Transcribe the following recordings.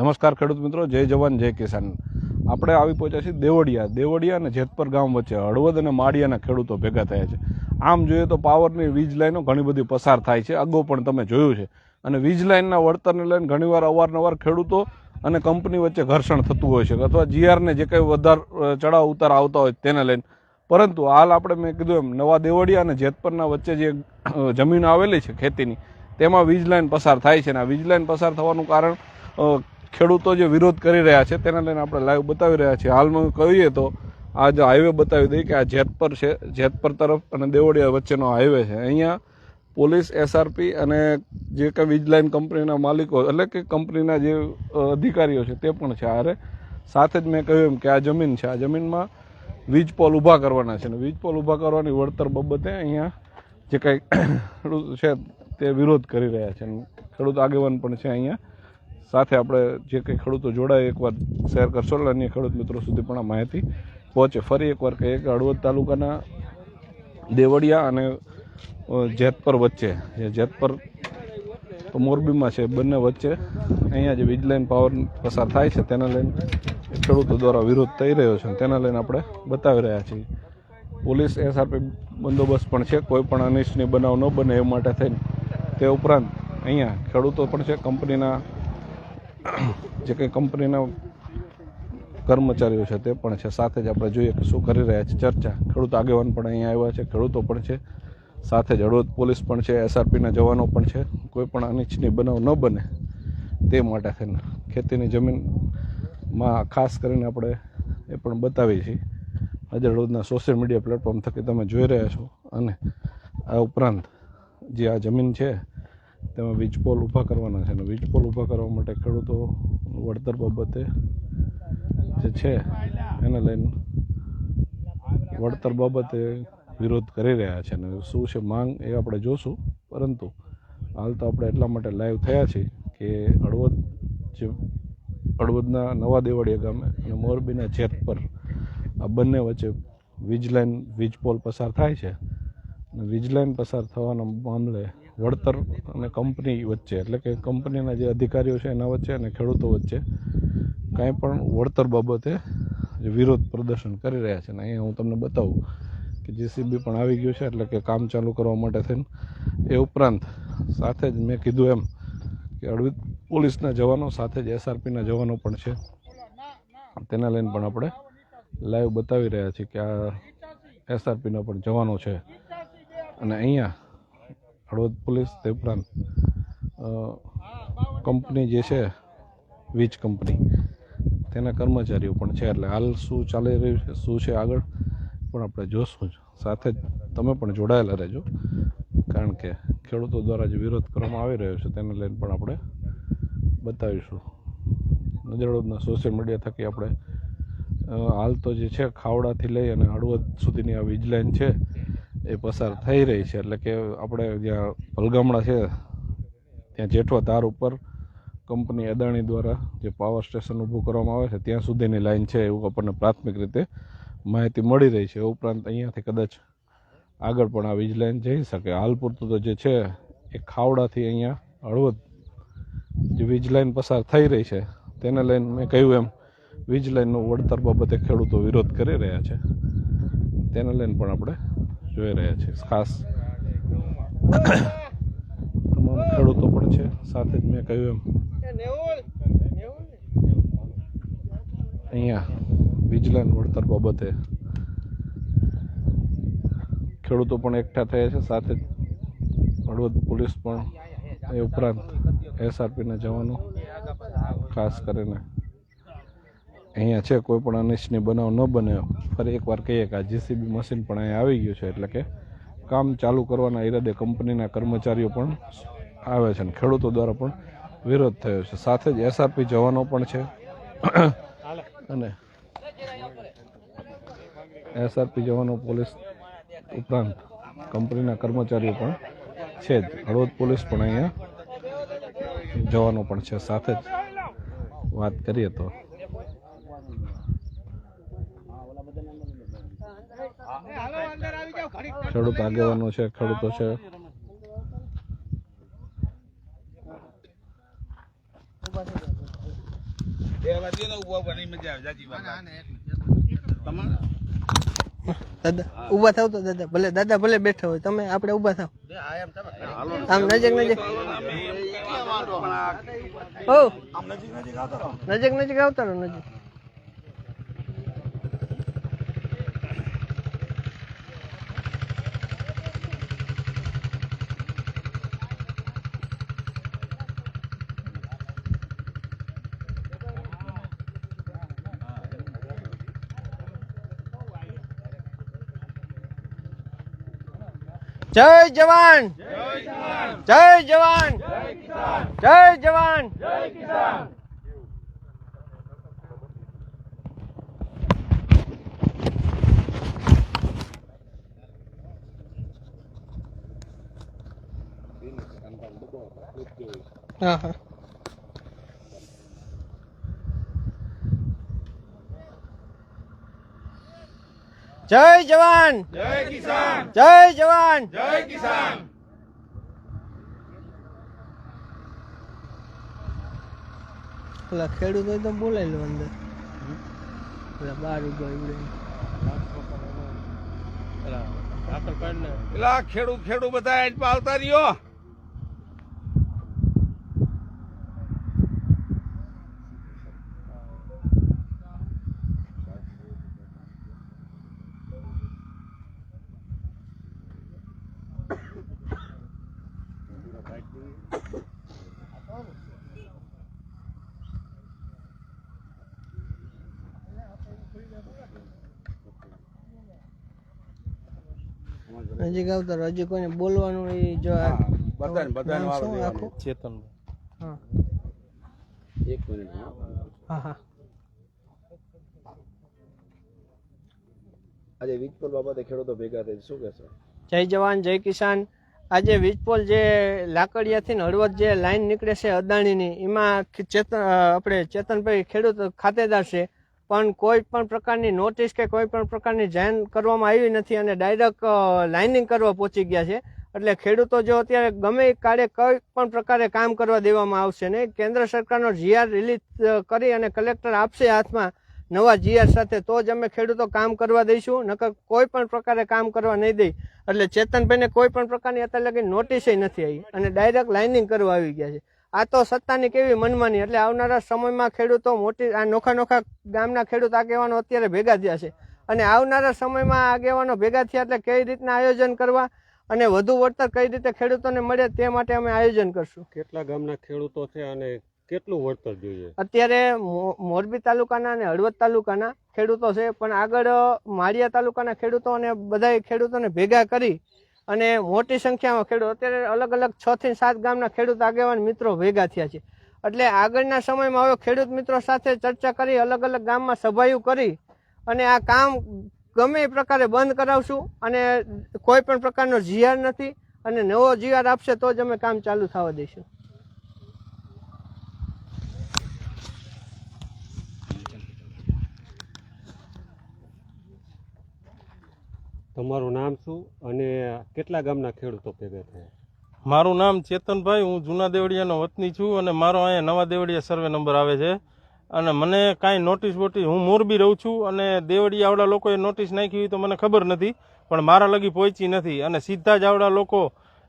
નમસ્કાર ખેડૂત મિત્રો, જય જવાન, જય કિસાન. આપણે આવી પહોંચ્યા છીએ દેવડિયા દેવડિયા અને જેતપર ગામ વચ્ચે હળવદ અને માળિયાના ખેડૂતો ભેગા થયા છે. આમ જોઈએ તો પાવરની વીજ લાઈનો ઘણી બધી પસાર થાય છે. અગાઉ પણ તમે જોયું છે. અને વીજ લાઇનના વળતરને લઈને ઘણીવાર અવારનવાર ખેડૂતો અને કંપની વચ્ચે ઘર્ષણ થતું હોય છે અથવા જીઆરને જે કંઈ વધારે ચડાવ ઉતાર આવતા હોય તેને લઈને. પરંતુ હાલ આપણે મેં કીધું એમ, નવા દેવડિયા અને જેતપરના વચ્ચે જે જમીન આવેલી છે ખેતીની, તેમાં વીજ લાઇન પસાર થાય છે. અને આ વીજ લાઇન પસાર થવાનું કારણ ખેડૂતો જે વિરોધ કરી રહ્યા છે, તેને લઈને આપણે લાઈવ બતાવી રહ્યા છીએ. હાલમાં કહીએ તો આ જે હાઈવે બતાવી દઈએ કે આ જેતપર છે, જેતપર તરફ અને દેવળિયા વચ્ચેનો હાઈવે છે. અહીંયા પોલીસ એસઆરપી અને જે કંઈ વીજ લાઈન કંપનીના માલિકો એટલે કે કંપનીના જે અધિકારીઓ છે, તે પણ છે હારે. સાથે જ મેં કહ્યું એમ કે આ જમીન છે. આ જમીનમાં વીજ પોલ ઊભા કરવાના છે અને વીજ પોલ ઊભા કરવાની વળતર બાબતે અહીંયા જે કંઈ ખેડૂત છે, તે વિરોધ કરી રહ્યા છે. ખેડૂત આગેવાન પણ છે અહીંયા. સાથે આપણે જે કંઈ ખેડૂતો જોડાય, એકવાર શેર કરશો એટલે અન્ય ખેડૂત મિત્રો સુધી પણ આ માહિતી પહોંચે. ફરી એકવાર કહીએ કે હળવદ તાલુકાના દેવડિયા અને જેતપર વચ્ચે, જે જેતપર તો મોરબીમાં છે, બંને વચ્ચે અહીંયા જે વીજ લાઈન પાવર પસાર થાય છે, તેને લઈને ખેડૂતો દ્વારા વિરોધ થઈ રહ્યો છે. તેના લઈને આપણે બતાવી રહ્યા છીએ. પોલીસ, એસઆરપી બંદોબસ્ત પણ છે, કોઈ પણ અનિષ્ટની બનાવ ન બને એ માટે થઈને તે ઉપરાંત અહીંયા ખેડૂતો પણ છે, કંપનીના જે કંઈ કંપનીના કર્મચારીઓ છે તે પણ છે. સાથે જ આપણે જોઈએ કે શું કરી રહ્યા છે ચર્ચા. ખેડૂત આગેવાન પણ અહીંયા આવ્યા છે, ખેડૂતો પણ છે. સાથે જ હળવદ પોલીસ પણ છે, એસઆરપીના જવાનો પણ છે. કોઈ પણ અનિચ્છનીય બનાવ ન બને તે માટે થઈને ખેતીની જમીનમાં ખાસ કરીને આપણે એ પણ બતાવીએ છીએ. આજે હળવદના સોશિયલ મીડિયા પ્લેટફોર્મ થકી તમે જોઈ રહ્યા છો અને આ ઉપરાંત જે આ જમીન છે તેમાં વીજ પોલ ઊભા કરવાના છે અને વીજપોલ ઊભા કરવા માટે ખેડૂતો વળતર બાબતે જે છે, એને લઈને વળતર બાબતે વિરોધ કરી રહ્યા છે અને શું છે માંગ એ આપણે જોશું. પરંતુ હાલ તો આપણે એટલા માટે લાઈવ થયા છીએ કે હળવદ જે હળવદના નવા દેવળિયા ગામે અને મોરબીના જેત પર આ બંને વચ્ચે વીજ લાઇન વીજ પોલ પસાર થાય છે. અને વીજ લાઇન પસાર થવાના મામલે વળતર અને કંપની વચ્ચે, એટલે કે કંપનીના જે અધિકારીઓ છે એના વચ્ચે અને ખેડૂતો વચ્ચે કાંઈ પણ વળતર બાબતે વિરોધ પ્રદર્શન કરી રહ્યા છે. અને અહીંયા હું તમને બતાવું કે જેસીબી પણ આવી ગયું છે, એટલે કે કામ ચાલુ કરવા માટે થઈને એ ઉપરાંત સાથે જ મેં કીધું એમ કે હળવદ પોલીસના જવાનો, સાથે જ એસઆરપીના જવાનો પણ છે. તેના લઈને પણ આપણે લાઈવ બતાવી રહ્યા છીએ કે આ એસઆરપીના પણ જવાનો છે. અને અહીંયા હળવદ પોલીસ તે ઉપરાંત કંપની જે છે, વીજ કંપની, તેના કર્મચારીઓ પણ છે. એટલે હાલ શું ચાલી રહ્યું છે, શું છે આગળ, પણ આપણે જોશું સાથે જ તમે પણ જોડાયેલા રહેજો, કારણ કે ખેડૂતો દ્વારા જે વિરોધ કરવામાં આવી રહ્યો છે, તેને લઈને પણ આપણે બતાવીશું. નજરડોદના સોશિયલ મીડિયા થકી આપણે હાલ તો જે છે, ખાવડાથી લઈ અને હળવદ સુધીની આ વીજ લાઈન છે એ પસાર થઈ રહી છે. એટલે કે આપણે જ્યાં ભલગામડા છે, ત્યાં જેઠવા ધાર ઉપર કંપની અદાણી દ્વારા જે પાવર સ્ટેશન ઊભું કરવામાં આવે છે, ત્યાં સુધીની લાઈન છે એવું આપણને પ્રાથમિક રીતે માહિતી મળી રહી છે. એ ઉપરાંત અહીંયાથી કદાચ આગળ પણ આ વીજ લાઈન જઈ શકે. હાલ પૂરતું તો જે છે, એ ખાવડાથી અહીંયા હળવદ જે વીજ લાઈન પસાર થઈ રહી છે, તેને લઈને મેં કહ્યું એમ, વીજ લાઈનનું વળતર બાબતે ખેડૂતો વિરોધ કરી રહ્યા છે. તેને લઈને પણ આપણે જોઈ રહ્યા છે, ખાસ. તમામ ખેડૂતો પણ છે, સાથે જ મેં કહ્યું એમ. અહીંયા વીજ વળતર બાબતે ખેડૂતો પણ એકઠા થયા છે, સાથે જ હળવદ પોલીસ પણ એ ઉપરાંત એસઆરપીના જવાનો, ખાસ કરીને. અહીંયા છે, કોઈ પણ અનિચ્છનીય બનાવ ન બને ફરી એકવાર કહીએ કે આ જીસીબી મશીન પણ અહીંયા આવી ગયું છે, એટલે કે કામ ચાલુ કરવાના ઈરાદે કંપનીના કર્મચારીઓ પણ આવે છે અને ખેડૂતો દ્વારા પણ વિરોધ થયો છે. સાથે જ એસઆરપી જવાનો પણ છે. અને એસઆરપી જવાનો પોલીસ ઉપરાંત કંપનીના કર્મચારીઓ પણ છે જ. હળવદ પોલીસ પણ અહીંયા જવાનો પણ છે. સાથે જ વાત કરીએ તો ખેડૂત આગેવાનો છે ખેડૂતો છે. દાદા ઊભા થાવ તો દાદા ભલે દાદા ભલે બેઠા હોય તમે આપણે ઊભા થાવ. આમ નજીક નજીક. હો નજીક નજીક આવતા રહો નજીક. જય જવાન! જય જવાન! જય જવાન! હા હા. જય જવાન! જય કિસાન! જય જવાન! જય કિસાન! પેલા ખેડૂત હોય તો બોલાય લો અંદર. પેલા બાર ઊભા એવડે પેલા ખેડૂત ખેડૂત બધા આવતા રહ્યો. નજીક આવતા હજી કોઈને બોલવાનું એ જો આ બધાને બધાને વારો શું હા. એક મિનિટ હા. હા આજે વીજપોલ બાબતે ખેડૂતો ભેગા થઈ શું કહેશો? જય જવાન જય કિસાન. આજે વીજપોલ જે લાકડિયાથી ને હળવદ જે લાઈન નીકળે છે અદાણીની એમાં ચેતન આપણે ચેતનભાઈ ખેડૂત ખાતેદાર છે. પણ કોઈ પણ પ્રકારની નોટિસ કે કોઈ પણ પ્રકારની જાણ કરવામાં આવી નથી અને ડાયરેક્ટ લાઇનિંગ કરવા પહોંચી ગયા છે. એટલે ખેડૂતો જો અત્યારે ગમે કાળે કોઈ પણ પ્રકારે કામ કરવા દેવામાં આવશે નહીં. કેન્દ્ર સરકારનો જીઆર રિલીઝ કરી અને કલેક્ટર આપશે હાથમાં નવા જીઆર સાથે, તો જ અમે ખેડૂતો કામ કરવા દઈશું. નકર કોઈ પણ પ્રકારે કામ કરવા નહીં દઈ. એટલે ચેતનભાઈને કોઈ પણ પ્રકારની અત્યારે લગી નોટિસ નથી આવી. અને ડાયરેક્ટ લાઇનિંગ કરવા આવી ગયા છે. આ તો સત્તાની કેવી મનમાની એટલે આવનારા સમયમાં ખેડૂતો મોટી આ નોખા નોખા ગામના ખેડૂત આગેવાનો અત્યારે ભેગા થયા છે. અને આવનારા સમયમાં આગેવાનો ભેગા થયા એટલે કઈ રીતના આયોજન કરવા અને વધુ વળતર કઈ રીતે ખેડૂતોને મળે તે માટે અમે આયોજન કરશું. કેટલા ગામના ખેડૂતો છે અને કેટલું વળતર જોઈએ? અત્યારે મોરબી તાલુકાના અને હળવદ તાલુકાના ખેડૂતો છે પણ આગળ માળિયા તાલુકાના ખેડૂતો અને બધા ખેડૂતોને ભેગા કરી અને મોટી સંખ્યામાં ખેડૂત. અત્યારે અલગ અલગ છ થી સાત ગામના ખેડૂત આગેવાન મિત્રો ભેગા થયા છે. એટલે આગળના સમયમાં હવે ખેડૂત મિત્રો સાથે ચર્ચા કરી, અલગ અલગ ગામમાં સભાયું કરી અને આ કામ ગમે એ પ્રકારે બંધ કરાવશું અને કોઈ પણ પ્રકારનો જીઆર નથી અને નવો જીઆર આપશે તો જ અમે કામ ચાલુ થવા દઈશું. તમારું નામ શું અને કેટલા ગામના ખેડૂતો ભેગા થયા? મારું નામ ચેતનભાઈ, હું જૂના દેવડિયાનો વતની છું અને મારો અહીંયા નવા દેવડિયા સર્વે નંબર આવે છે. અને મને કાંઈ નોટિસ બોટિસ હું મોરબી રહું છું અને દેવડિયાવાળા લોકોએ નોટિસ નાખી હોય તો મને ખબર નથી, પણ મારા લગી પહોંચી નથી. અને સીધા જ આવડા લોકો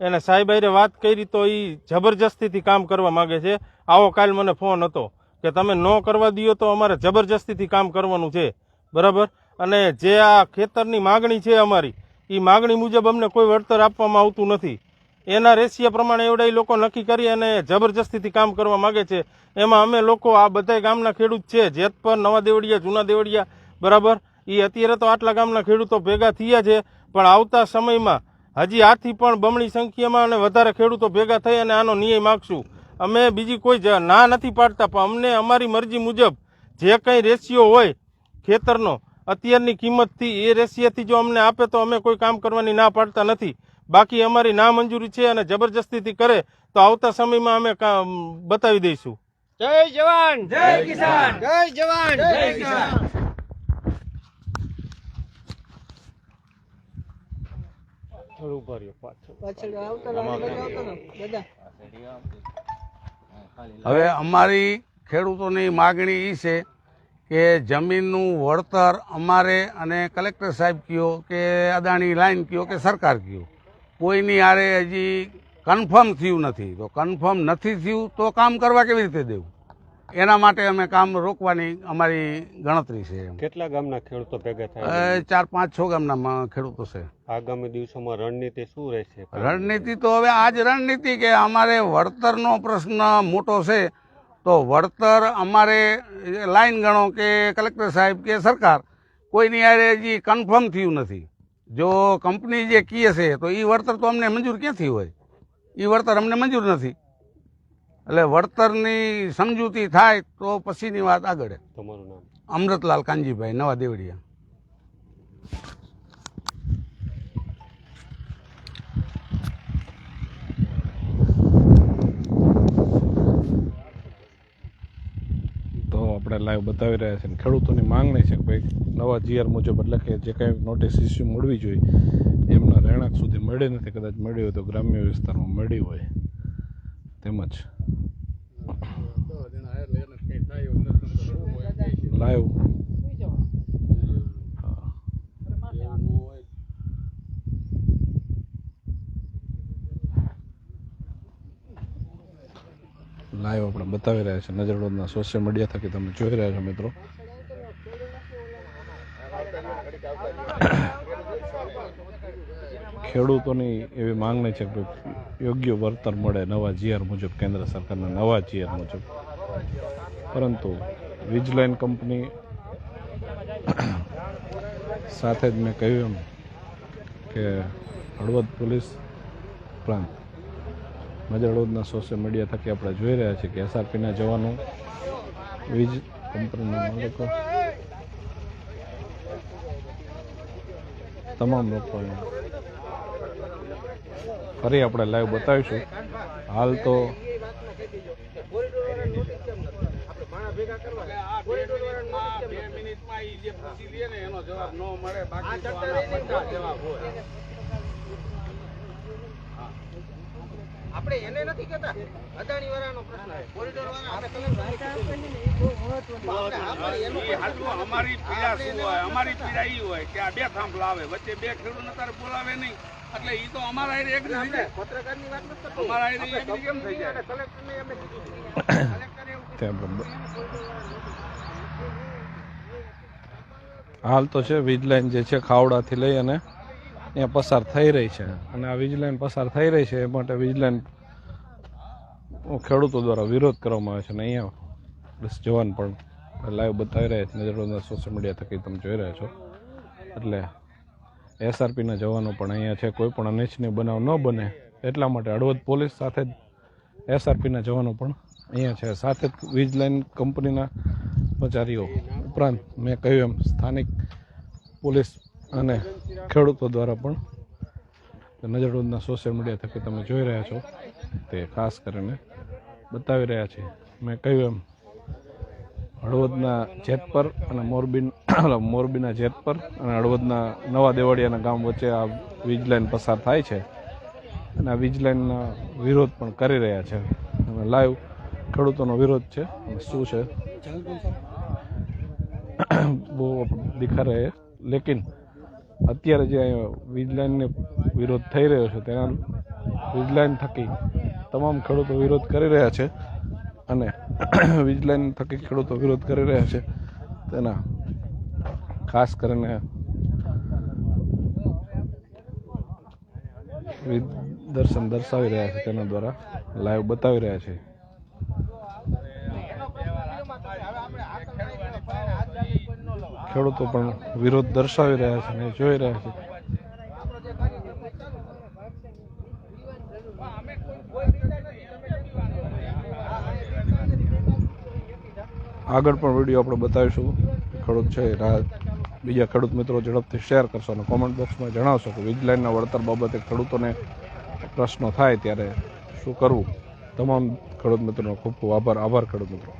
એને સાહેબાઈરે વાત કરી તો એ જબરજસ્તીથી કામ કરવા માગે છે. આવો કાલ મને ફોન હતો કે તમે ન કરવા દો તો અમારે જબરજસ્તીથી કામ કરવાનું છે. બરાબર? અને જે આ ખેતરની માગણી છે અમારી એ માગણી મુજબ અમને કોઈ વળતર આપવામાં આવતું નથી. એના રેશિયા પ્રમાણે એવડા લોકો નક્કી કરી અને જબરજસ્તીથી કામ કરવા માગે છે. એમાં અમે લોકો આ બધા ગામના ખેડૂત છે જેતપર નવા દેવડિયા, જૂના દેવડિયા, બરાબર? એ અત્યારે તો આટલા ગામના ખેડૂતો ભેગા થયા છે, પણ આવતા સમયમાં હજી આથી પણ બમણી સંખ્યામાં અને વધારે ખેડૂતો ભેગા થઈ અને આનો ન્યાય માગશું. અમે બીજી કોઈ ના નથી પાડતા, પણ અમને અમારી મરજી મુજબ જે કંઈ રેશિયો હોય ખેતરનો અત્યારની કિંમતથી એ રેશિયાથી જો અમને આપે તો અમે કોઈ કામ કરવાની ના પાડતા નથી. બાકી અમારી ના મંજૂરી છે અને જબરજસ્તીથી કરે તો આવતા સમયમાં અમે કામ બતાવી દઈશું. જય જવાન! જય કિસાન! જય જવાન! જય કિસાન! થોડું પાછળ હવે અમારી ખેડૂતોની માગણી એ છે કે જમીનનું વળતર અમારે અને કલેક્ટર સાહેબ કયો કે અદાણી લાઈન કયો કે સરકાર કયો? કોઈની આરે હજી કન્ફર્મ થયું નથી. તો કન્ફર્મ નથી થયું તો કામ કરવા કેવી રીતે દેવું? એના માટે અમે કામ રોકવાની અમારી ગણતરી છે કેટલા ગામના ખેડૂતો ભેગા થાય ચાર પાંચ છ ગામના ખેડૂતો છે. આગામી દિવસોમાં રણનીતિ શું રહેશે? રણનીતિ તો હવે આજ રણનીતિ કે અમારે વળતરનો પ્રશ્ન મોટો છે. તો વળતર અમારે લાઈન ગણો કે કલેક્ટર સાહેબ કે સરકાર કોઈની યારે હજી કન્ફર્મ થયું નથી. જો કંપની જે કહે છે તો એ વળતર તો અમને મંજૂર ક્યાંથી હોય? એ વળતર અમને મંજૂર નથી. એટલે વળતરની સમજૂતી થાય તો પછીની વાત આગળ. તમારું નામ? અમૃતલાલ કાનજીભાઈ નવા દેવડિયા તો આપણે લાઈવ બતાવી રહ્યા છે ખેડૂતોની માંગણી છે કે નવા જીઆર મુજબ એટલે કે જે કાંઈ નોટિસ ઇસ્યુ મળવી જોઈએ, એમના રહેણાંક સુધી મળી નથી, કદાચ મળી હોય તો ગ્રામ્ય વિસ્તારમાં મળી હોય. તેમજ લાઈવ હા લાઈવ આપણે બતાવી રહ્યા છે. નજર રોડના સોશિયલ મીડિયા થકી તમે જોઈ રહ્યા છો મિત્રો. ખેડૂતોની એવી માંગણી છે કે યોગ્ય વળતર મળે નવા જીઆર મુજબ, કેન્દ્ર સરકારના નવા જીઆર મુજબ. પરંતુ વીજલાઇન કંપની સાથે જ મેં કહ્યું એમ કે હળવદ પોલીસ ઉપરાંત નજર હળવદના સોશિયલ મીડિયા થકી આપણે જોઈ રહ્યા છીએ કે એસઆરપીના જવાનો વીજ કંપનીના માલિકો, તમામ લોકોને ફરી આપણે લાઈવ બતાવીશું. હાલ તો બે મિનિટમાં એ જે પૂછી લે ને એનો જવાબ ન મળે બાકી જવાબ હોય આપણે એને નથી કહેતા. અદાણી વાળાનો પ્રશ્ન છે. કોરિડોર અમારી પીડા શું હોય? અમારી પીડા એ હોય કે આ બે થાંભલા આવે વચ્ચે બે ખેડૂત તારે બોલાવે નહીં. એટલે એ તો અમારા હારે એગ્રી થઈ જાય પત્રકારની વાત નથી કરતો. અમારા કેમ થઈ જાય. કલેક્ટરને એમને કીધું કલેક્ટરે એવું ત્યાં બ- હાલ તો છે વીજ લાઈન જે છે ખાવડાથી લઈ અને ત્યાં પસાર થઈ રહી છે. અને આ વીજ લાઈન પસાર થઈ રહી છે, એ માટે વીજ લાઇન ખેડૂતો દ્વારા વિરોધ કરવામાં આવે છે. અને અહીંયા બસ જવાન પણ લાઈવ બતાવી રહ્યા છે. નજરોના સોશિયલ મીડિયા થકી તમે જોઈ રહ્યા છો. એટલે એસઆરપીના જવાનો પણ અહીંયા છે. કોઈ પણ અનિચ્છનીય બનાવ ન બને. એટલા માટે હળવદ પોલીસ સાથે જ એસઆરપીના જવાનો પણ અહીંયા છે. સાથે જ વીજ લાઇન કંપનીના કર્મચારીઓ ઉપરાંત મેં કહ્યું એમ સ્થાનિક પોલીસ અને ખેડૂતો દ્વારા પણ નજરરોજના સોશિયલ મીડિયા થકી તમે જોઈ રહ્યા છો. તે ખાસ કરીને બતાવી રહ્યા છે મેં કહ્યું એમ, હળવદના જેત પર અને મોરબી મોરબીના જેતપર અને હળવદના નવા દેવાડિયાના ગામ વચ્ચે આ વીજ લાઇન પસાર થાય છે. અને આ વીજ લાઇનનો વિરોધ પણ કરી રહ્યા છે. અને લાઈવ ખેડૂતોનો વિરોધ છે. શું છે? બહુ દેખા રહે લેકિન અત્યારે જે અહીંયા વીજ લાઈનને વિરોધ થઈ રહ્યો છે, તેના વીજલાઇન થકી તમામ ખેડૂતો વિરોધ કરી રહ્યા છે અને વીજલાઇન થકી ખેડૂતો વિરોધ કરી રહ્યા છે. તેના ખાસ કરીને દર્શન દર્શાવી રહ્યા છે, તેના દ્વારા લાઈવ બતાવી રહ્યા છે. ખેડૂતો પણ વિરોધ દર્શાવી રહ્યા છે અને જોઈ રહ્યા છે. આગળ પણ વીડિયો આપણે બતાવીશું. ખેડૂત છે બીજા ખેડૂત મિત્રો ઝડપથી શેર કરશો અને કોમેન્ટ બોક્સમાં જણાવશો કે વીજલાઇનના વળતર બાબતે ખેડૂતોને પ્રશ્નો થાય ત્યારે શું કરવું? તમામ ખેડૂત મિત્રોનો ખૂબ ખૂબ આભાર. આભાર ખેડૂત મિત્રો.